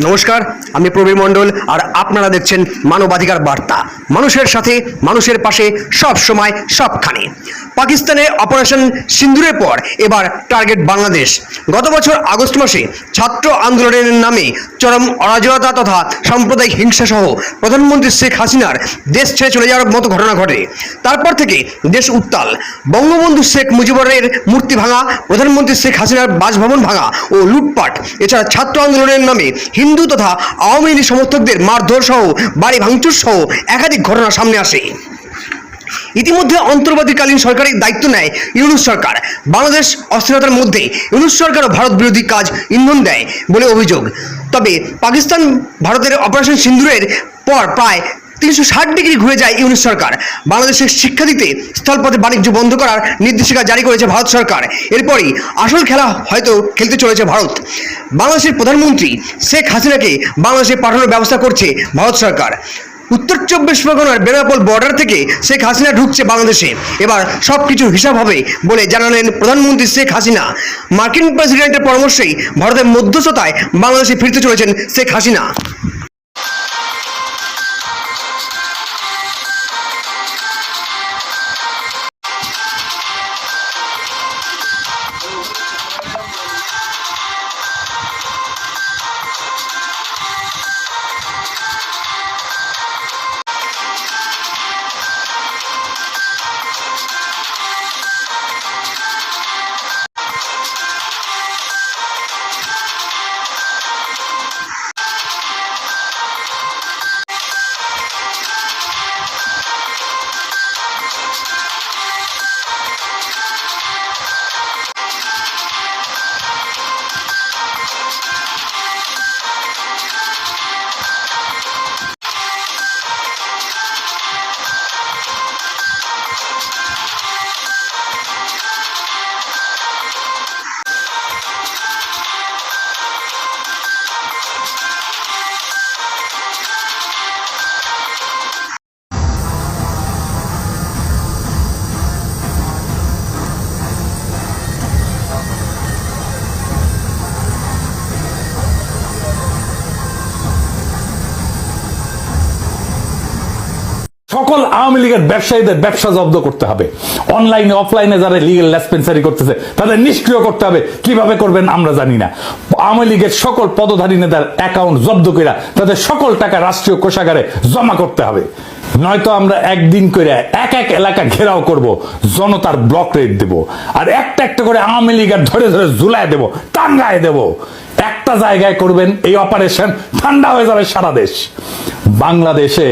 নমস্কার, আমি প্রবীর মণ্ডল আর আপনারা দেখছেন মানবাধিকার বার্তা। মানুষের সাথে, মানুষের পাশে, সব সময়, সবখানে। পাকিস্তানে অপারেশন সিন্দুরের পর এবার টার্গেট বাংলাদেশ। গত বছর আগস্ট মাসে ছাত্র আন্দোলনের নামে চরম অরাজকতা তথা সাম্প্রদায়িক হিংসা সহ প্রধানমন্ত্রী শেখ হাসিনার দেশ ছেড়ে চলে যাওয়ার মতো ঘটনা ঘটে। তারপর থেকে দেশ উত্তাল। বঙ্গবন্ধু শেখ মুজিবরের মূর্তি ভাঙা, প্রধানমন্ত্রী শেখ হাসিনার বাসভবন ভাঙা ও লুটপাট, এছাড়া ছাত্র আন্দোলনের নামে হিন্দু তথা আওয়ামী লীগ সমর্থকদের মারধর সহ, বাড়ি ভাঙচুর সহ একাধিক ঘটনা সামনে আসে। ইতিমধ্যে অন্তর্বর্তীকালীন সরকারের দায়িত্ব নেয় ইউনুস সরকার। বাংলাদেশ অস্থিরতার মধ্যে ইউনুস সরকারও ভারত বিরোধী কাজ ইন্ধন দেয় বলে অভিযোগ। তবে পাকিস্তান ভারতের অপারেশন সিন্দুরের পর প্রায় তিনশো ষাট ডিগ্রি ঘুরে যায় ইউনুস সরকার। বাংলাদেশের শিক্ষা দিতে স্থলপথে বাণিজ্য বন্ধ করার নির্দেশিকা জারি করেছে ভারত সরকার। এরপরই আসল খেলা হয়তো খেলতে চলেছে ভারত। বাংলাদেশের প্রধানমন্ত্রী শেখ হাসিনাকে বাংলাদেশে পাঠানোর ব্যবস্থা করছে ভারত সরকার। উত্তর চব্বিশ পরগনার বেনাপোল বর্ডার থেকে শেখ হাসিনা ঢুকছে বাংলাদেশে। এবার সব কিছু হিসাব হবে বলে জানালেন প্রধানমন্ত্রী শেখ হাসিনা। মার্কিন প্রেসিডেন্টের পরামর্শেই ভারতের মধ্যস্থতায় বাংলাদেশে ফিরতে চলেছেন শেখ হাসিনা। সকল আওয়ামী লীগের ব্যবসায়ীদের ব্যবসা জব্দ করতে হবে। অনলাইনে, অফলাইনে যারা লিগেল লেসপেন্সারি করতেছে, তাদের নিষ্ক্রিয় করতে হবে। কীভাবে করবেন আমরা জানি না। আওয়ামী লীগের সকল পদধারী নেতার অ্যাকাউন্ট জব্দ করে তাদের সকল টাকা রাষ্ট্রীয় কোষাগারে জমা করতে হবে। নয়তো আমরা একদিন করে এক এক এলাকা ঘেরাও করব, জনতার ব্লক রেট দেব। আর একটা একটা করে আওয়ামী লীগের ধরে ধরে ঝুলায় দেব, টাঙ্গায় দেব। একটা জায়গায় করবেন এই অপারেশন ঠান্ডা হয়ে যাবে সারা দেশ। বাংলাদেশে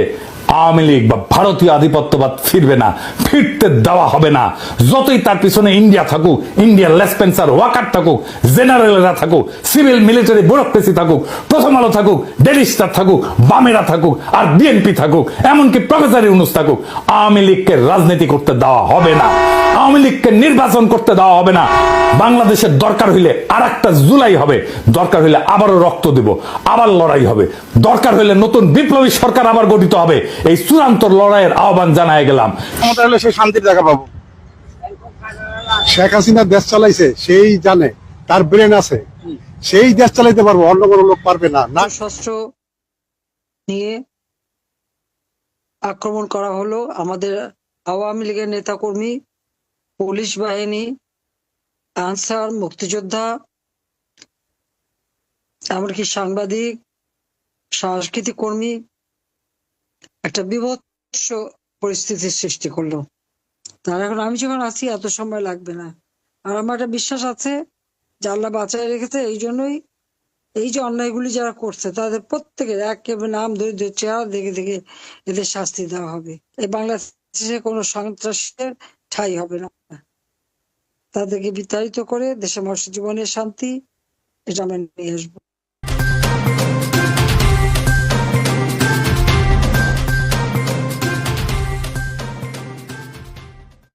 আওয়ামী লীগ বা ভারতীয় আধিপত্যবাদ ফিরবে না, ফিরতে দেওয়া হবে না। যতই তার পিছনে ইন্ডিয়া থাকুক ইন্ডিয়ার লেসপেন্সার ওয়াকার থাকুক, জেনারেলরা থাকুক, সিভিল মিলিটারি ব্যুরোক্রেসি থাকুক, প্রথম আলো থাকুক, ডেলি স্টার থাকুক, বামেরা থাকুক, আর বিএনপি থাকুক, এমনকি প্রফেসর ইউনুস থাকুক, আওয়ামী লীগকে রাজনীতি করতে দেওয়া হবে না। আওয়ামী লীগকে নির্বাচন করতে দেওয়া হবে না। বাংলাদেশের দরকার হইলে আর একটা জুলাই হবে। দরকার হইলে আবারও রক্ত দেব, আবার লড়াই হবে। দরকার হইলে নতুন বিপ্লবী সরকার আবার গঠিত হবে। এই চূড়ান্ত লড়াইয়ের আহ্বান জানায় গেলাম। ক্ষমতা হলে সে শান্তির জায়গা পাবো। শেখ হাসিনা দেশ চালাইছে সেই জানে তার ব্রেন আছে। সেই দেশ চালাইতে পারব অন্য কোনো লোক পারবে না। না শস্ত্র নিয়ে আক্রমণ করা হলো। আমাদের আওয়ামী লীগের নেতাকর্মী পুলিশ বাহিনী আনসার মুক্তিযোদ্ধা এমনকি সাংবাদিক সাংস্কৃতিক কর্মী একটা বিভৎস পরিস্থিতির সৃষ্টি করল। তার এখন আমি যখন আছি, এত সময় লাগবে না। আর আমার একটা বিশ্বাস আছে যে আল্লাহ বাঁচায় রেখেছে, এই জন্যই এই যে অন্যায়গুলি যারা করছে, তাদের প্রত্যেকের একেবারে নাম ধরে চেহারা দেখে দেখে এদের শাস্তি দেওয়া হবে। এই বাংলাদেশে কোনো সন্ত্রাসের ঠাই হবে না। তাদেরকে বিতাড়িত করে দেশে মানুষের জীবনের শান্তি এটা আমরা নিয়ে আসব।